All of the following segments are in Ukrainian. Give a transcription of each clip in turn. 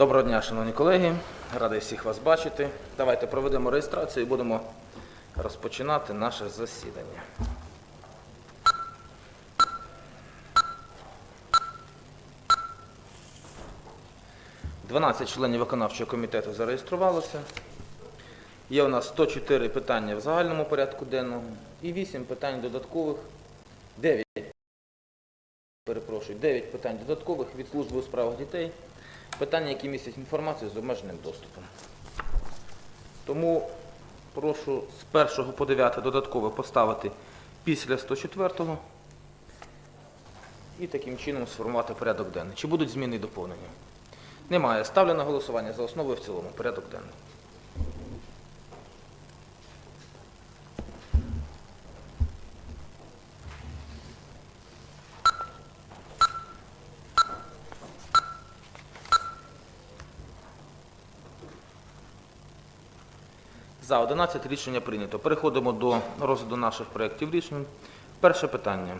Доброго дня, шановні колеги. Радий всіх вас бачити. Давайте проведемо реєстрацію і будемо розпочинати наше засідання. Дванадцять членів виконавчого комітету зареєструвалося. Є у нас 104 питання в загальному порядку денному і 8 питань додаткових. 9 перепрошую, 9 питань додаткових від служби у справах дітей, питання, які містять інформацію з обмеженим доступом. Тому прошу з 1 по 9 додатково поставити після 104 і таким чином сформувати порядок денний. Чи будуть зміни і доповнення? Немає. Ставлю на голосування за основу і в цілому порядок денний. За 11 рішення прийнято. Переходимо до розгляду наших проєктів рішень. Перше питання.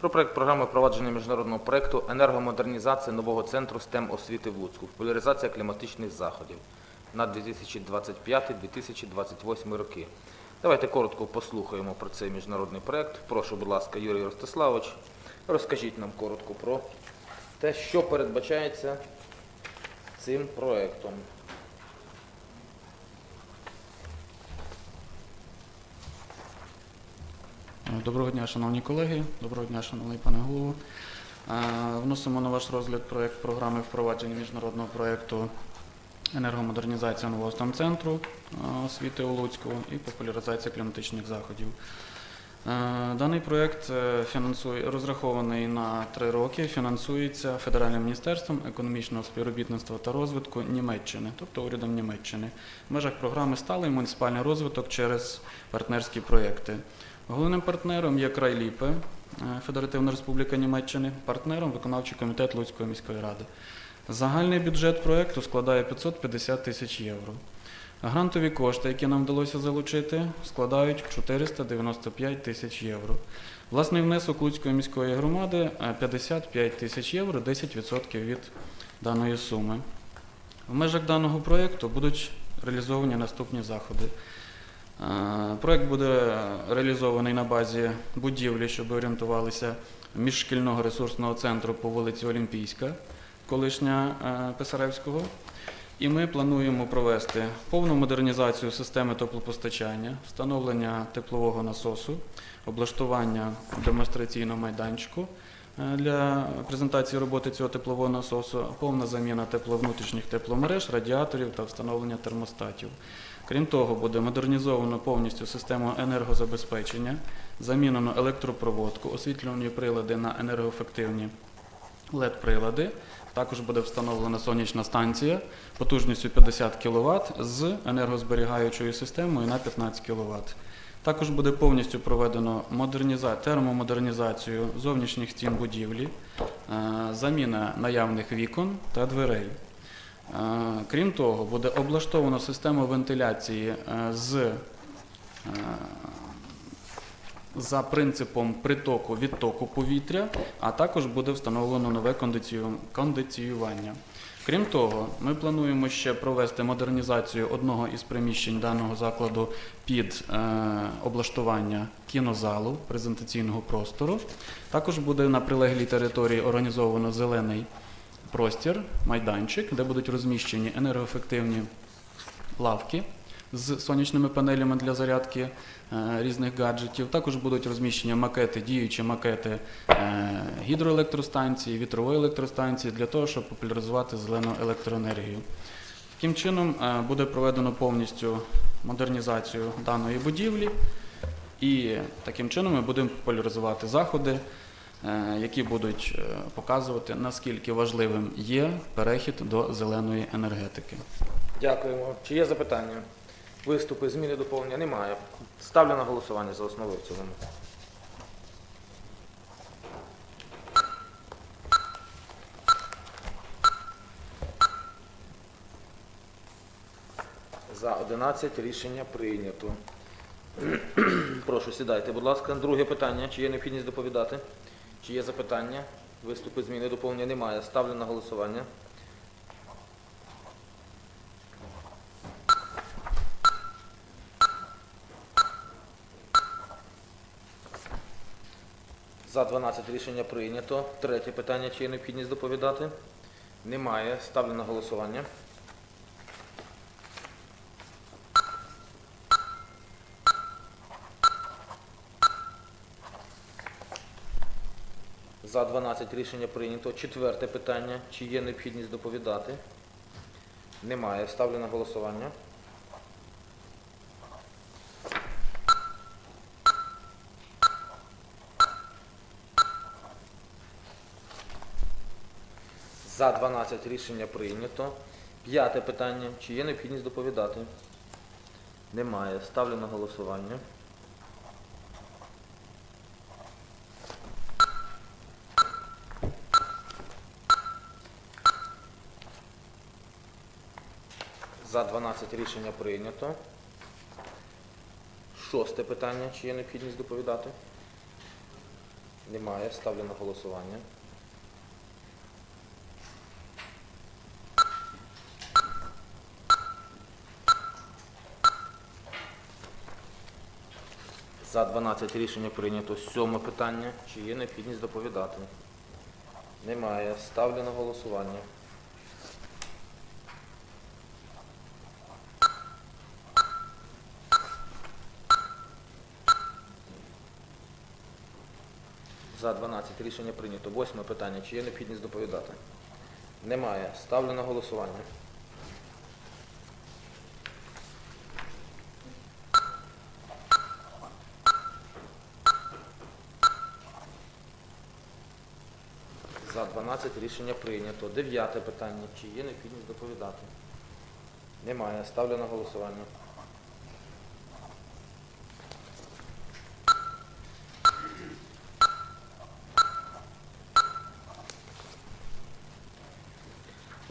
Про проект програми впровадження міжнародного проєкту енергомодернізація нового центру STEM освіти в Луцьку. Популяризація кліматичних заходів на 2025-2028 роки. Давайте коротко послухаємо про цей міжнародний проєкт. Прошу, будь ласка, Юрій Ростиславович, розкажіть нам коротко про те, що передбачається цим проєктом. Доброго дня, шановні колеги, доброго дня, шановний пане голово. Е, Вносимо на ваш розгляд проект програми впровадження міжнародного проєкту енергомодернізація нового станцентру освіти у Луцьку і популяризація кліматичних заходів. Е, Даний проєкт е, розрахований на три роки, фінансується Федеральним міністерством економічного співробітництва та розвитку Німеччини, тобто урядом Німеччини, в межах програми Сталий муніципальний розвиток через партнерські проєкти. Головним партнером є край Ліпе, е, Федеративна Республіка Німеччини, партнером виконавчий комітет Луцької міської ради. Загальний бюджет проєкту складає 550 тисяч євро. Грантові кошти, які нам вдалося залучити, складають 495 тисяч євро. Власний внесок Луцької міської громади е, 55 тисяч євро, 10% від даної суми. В межах даного проєкту будуть реалізовані наступні заходи. Е, Проект буде реалізований на базі будівлі, щоб орієнтувалися міжшкільного ресурсного центру по вулиці Олімпійська, колишня е, Писаревського. І ми плануємо провести повну модернізацію системи теплопостачання, встановлення теплового насосу, облаштування демонстраційного майданчику е, для презентації роботи цього теплового насосу, повна заміна тепловнутрішніх тепломереж, радіаторів та встановлення термостатів. Крім того, буде модернізовано повністю систему енергозабезпечення, замінено електропроводку, освітлювані прилади на енергоефективні LED-прилади. Також буде встановлена сонячна станція потужністю 50 кВт з енергозберігаючою системою на 15 кВт. Також буде повністю проведено термомодернізацію зовнішніх стін будівлі, е, заміна наявних вікон та дверей. Е, Крім того, буде облаштовано систему вентиляції е, з е, за принципом притоку відтоку повітря, а також буде встановлено нове кондиціювання. Крім того, ми плануємо ще провести модернізацію одного із приміщень даного закладу під облаштування кінозалу, презентаційного простору. Також буде на прилеглій території організовано зелений простір, майданчик, де будуть розміщені енергоефективні лавки з сонячними панелями для зарядки е, різних гаджетів. Також будуть розміщені макети, діючі макети е, гідроелектростанції, вітрової електростанції для того, щоб популяризувати зелену електроенергію. Таким чином е, буде проведено повністю модернізацію даної будівлі, і таким чином ми будемо популяризувати заходи, які будуть е, показувати, наскільки важливим є перехід до зеленої енергетики. Дякуємо. Чи є запитання? Виступи, зміни, доповнення? Немає. Ставлю на голосування за основу в цілому. За 11 рішення прийнято. Прошу, сідайте, будь ласка. Друге питання. Чи є необхідність доповідати? Чи є запитання? Виступи зміни доповнення немає. Ставлю на голосування. За 12 рішення прийнято. Третє питання, чи є необхідність доповідати? Немає. Ставлю на голосування. За 12 рішення прийнято. Четверте питання. Чи є необхідність доповідати? Немає. Ставлю на голосування. За 12 рішення прийнято. П'яте питання. Чи є необхідність доповідати? Немає. Ставлю на голосування. За 12 рішення прийнято. Шосте питання. Чи є необхідність доповідати? Немає. Ставлю на голосування. За 12 рішення прийнято. Сьоме питання. Чи є необхідність доповідати? Немає. Ставлю на голосування. За 12 рішення прийнято. Восьме питання. Чи є необхідність доповідати? Немає. Ставлю на голосування. За 12 рішення прийнято. Дев'яте питання. Чи є необхідність доповідати? Немає. Ставлю на голосування.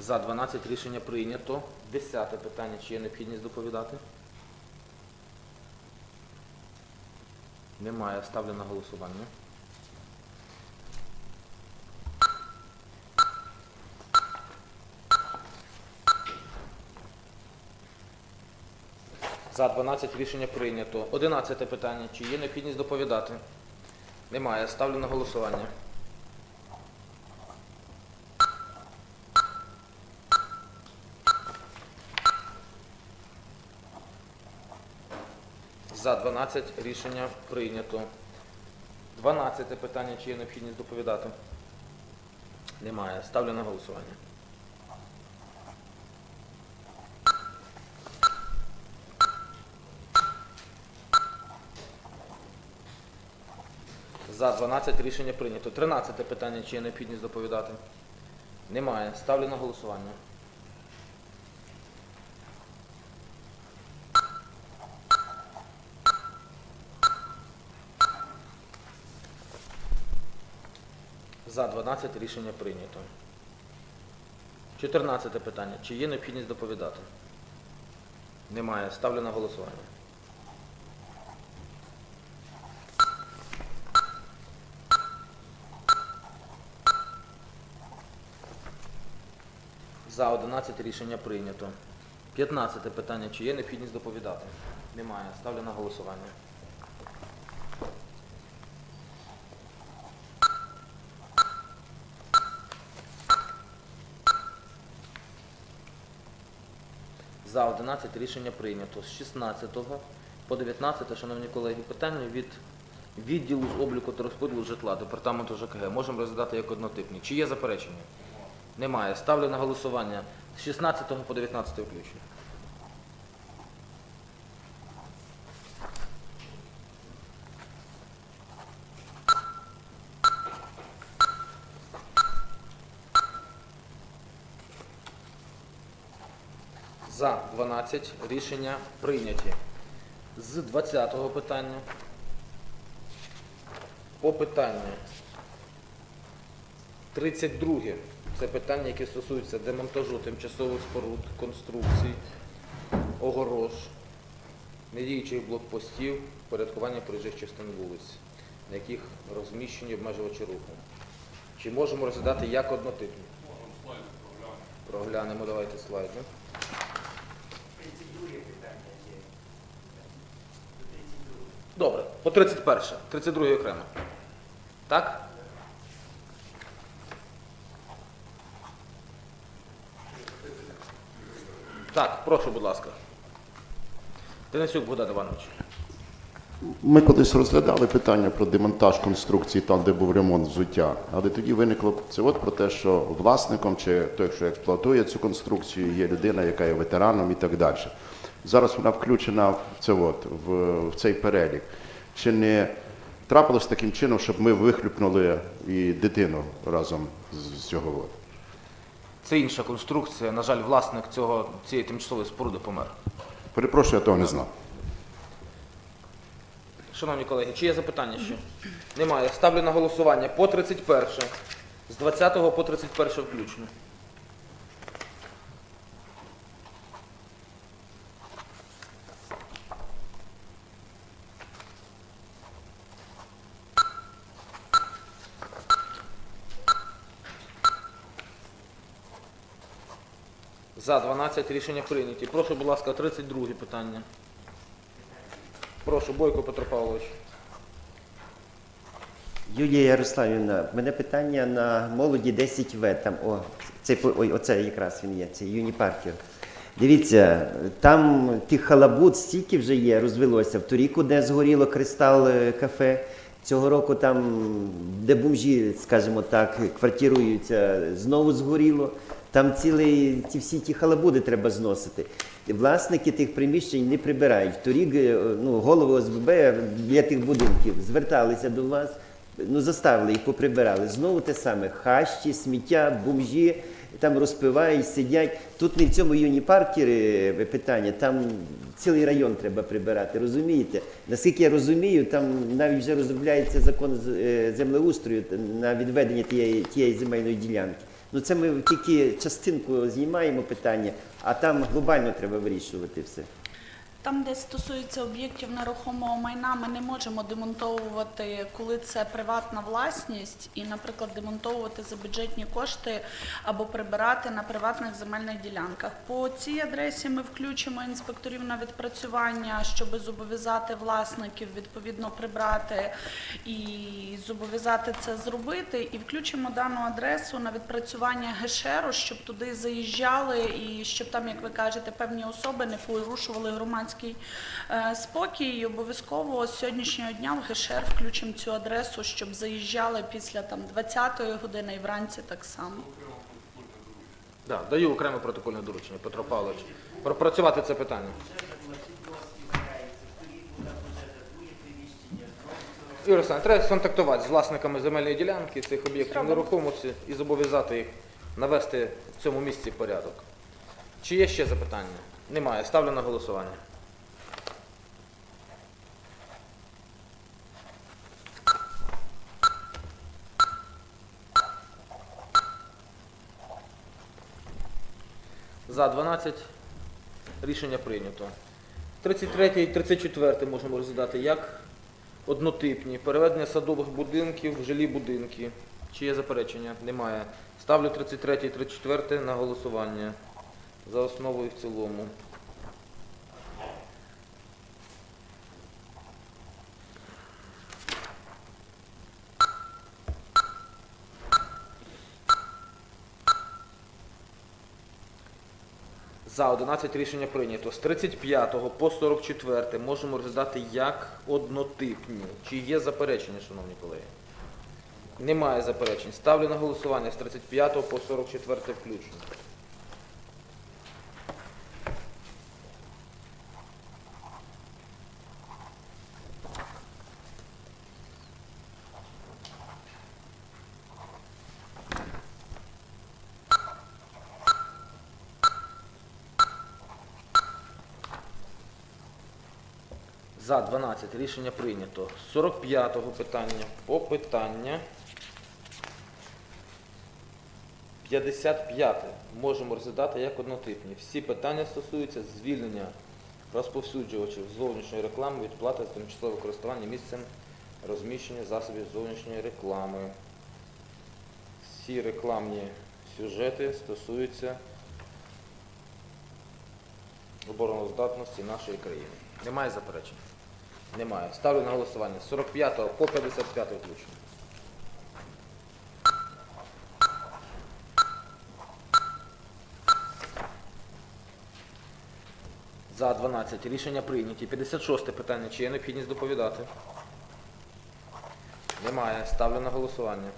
За 12 рішення прийнято. Десяте питання. Чи є необхідність доповідати? Немає. Ставлю на голосування. За 12 рішення прийнято. 11 питання. Чи є необхідність доповідати? Немає. Ставлю на голосування. За 12 рішення прийнято. 12 питання. Чи є необхідність доповідати? Немає. Ставлю на голосування. За 12 рішення прийнято. 13 питання. Чи є необхідність доповідати? Немає. Ставлю на голосування. За 12 рішення прийнято. 14 питання. Чи є необхідність доповідати? Немає. Ставлю на голосування. За 11 рішення прийнято. 15 питання. Чи є необхідність доповідати? Немає. Ставлю на голосування. За 11 рішення прийнято. З 16 по 19, шановні колеги, питання від відділу з обліку та розподілу житла департаменту ЖКГ можемо розглядати як однотипні. Чи є заперечення? Немає. Ставлю на голосування з 16 по 19 включно. За 12 рішення прийняті. З 20-го питання по питанню 32. Це питання, яке стосується демонтажу тимчасових споруд, конструкцій, огорож, недіючих блокпостів, порядкування проїжджих частин вулиць, на яких розміщені обмежувачі руху. Чи можемо розглядати як однотипні? Проглянемо, давайте слайди. 32 питання є. До 32. Добре, по 31. 32 окремо. Так? Так, прошу, будь ласка. Денисюк Богдан Іванович. Ми колись розглядали питання про демонтаж конструкції там, де був ремонт взуття, але тоді виникло це от про те, що власником чи той, хто експлуатує цю конструкцію, є людина, яка є ветераном і так далі. Зараз вона включена в це от, в, в цей перелік. Чи не трапилось таким чином, щоб ми вихлюпнули і дитину разом з, з цього? От? Це інша конструкція. На жаль, власник цього, цієї тимчасової споруди помер. Перепрошую, я того не знав. Шановні колеги, чи є запитання ще? Немає. Ставлю на голосування по 31. З 20 по 31 включно. За 12 рішення прийняті. Прошу, будь ласка, 32 питання. Прошу, Бойко Петро Павлович. Юлія Ярославівна, в мене питання на молоді 10В. Там, о, це, ой, оце якраз він є, це юніпаркер. Дивіться, там тих халабут стільки вже є, розвелося. В Туріку, де згоріло кристал е, кафе. Цього року там, де бомжі, скажімо так, квартируються, знову згоріло. Там цілий ті всі ті халабуди треба зносити. Власники тих приміщень не прибирають. Торік е, ну, голови ОСББ для тих будинків зверталися до вас, ну заставили їх поприбирали. Знову те саме: хащі, сміття, бомжі там розпивають, сидять. Тут не в цьому юніпаркері питання, там цілий район треба прибирати. Розумієте? Наскільки я розумію, там навіть вже розробляється закон е, землеустрою на відведення тієї, тієї земельної ділянки. Ну це ми тільки частинку знімаємо питання, а там глобально треба вирішувати все. Там, де стосується об'єктів нерухомого майна, ми не можемо демонтовувати, коли це приватна власність, і, наприклад, демонтовувати за бюджетні кошти або прибирати на приватних земельних ділянках. По цій адресі ми включимо інспекторів на відпрацювання, щоб зобов'язати власників відповідно прибрати і зобов'язати це зробити. І включимо дану адресу на відпрацювання ГШРу, щоб туди заїжджали і щоб там, як ви кажете, певні особи не порушували громадський е, спокій. І обов'язково з сьогоднішнього дня в ГШР включимо цю адресу, щоб заїжджали після там 20-ї години і вранці так само. Да, даю окреме протокольне доручення, Петро Павлович. Пропрацювати це питання. Ігор Олександрович, треба контактувати з власниками земельної ділянки цих об'єктів нерухомості і зобов'язати їх навести в цьому місці порядок. Чи є ще запитання? Немає. Ставлю на голосування. За 12 рішення прийнято. 33 і 34 можемо розглядати як однотипні. Переведення садових будинків в жилі будинки. Чи є заперечення? Немає. Ставлю 33 і 34 на голосування. За основу і в цілому. За 11 рішення прийнято. З 35 по 44 можемо розглядати як однотипні. Чи є заперечення, шановні колеги? Немає заперечень. Ставлю на голосування з 35 по 44 включно. За 12 рішення прийнято. 45-го питання по питання 55 можемо розглядати як однотипні. Всі питання стосуються звільнення розповсюджувачів зовнішньої реклами від плати за тимчасове користування місцем розміщення засобів зовнішньої реклами. Всі рекламні сюжети стосуються обороноздатності нашої країни. Немає заперечень? Немає. Ставлю на голосування. 45 по 55 включно. За 12. Рішення прийняті. 56 питання. Чи є необхідність доповідати? Немає. Ставлю на голосування.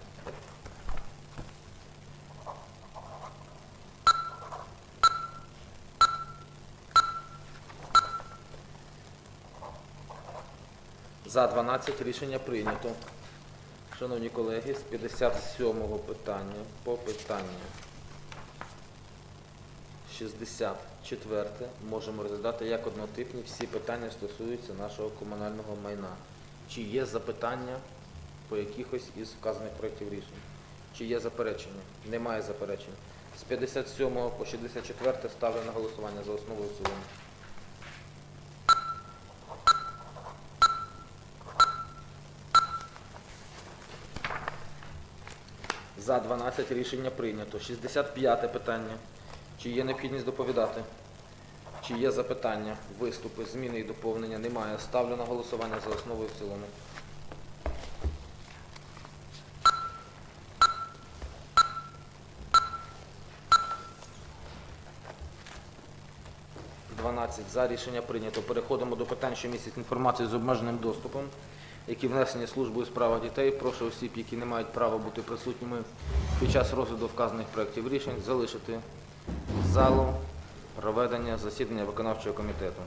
За 12 рішення прийнято. Шановні колеги, з 57-го питання по питання 64 можемо розглядати як однотипні. Всі питання стосуються нашого комунального майна. Чи є запитання по якихось із вказаних проєктів рішень? Чи є заперечення? Немає заперечень. З 57 по 64 ставлю на голосування за основу і. За 12 рішення прийнято. 65 питання. Чи є необхідність доповідати? Чи є запитання, виступи, зміни і доповнення? Немає. Ставлю на голосування за основу і в цілому. За рішення прийнято. Переходимо до питань, що містять інформацію з обмеженим доступом, які внесені службою у справах дітей. Прошу осіб, які не мають права бути присутніми під час розгляду вказаних проєктів рішень, залишити залу проведення засідання виконавчого комітету.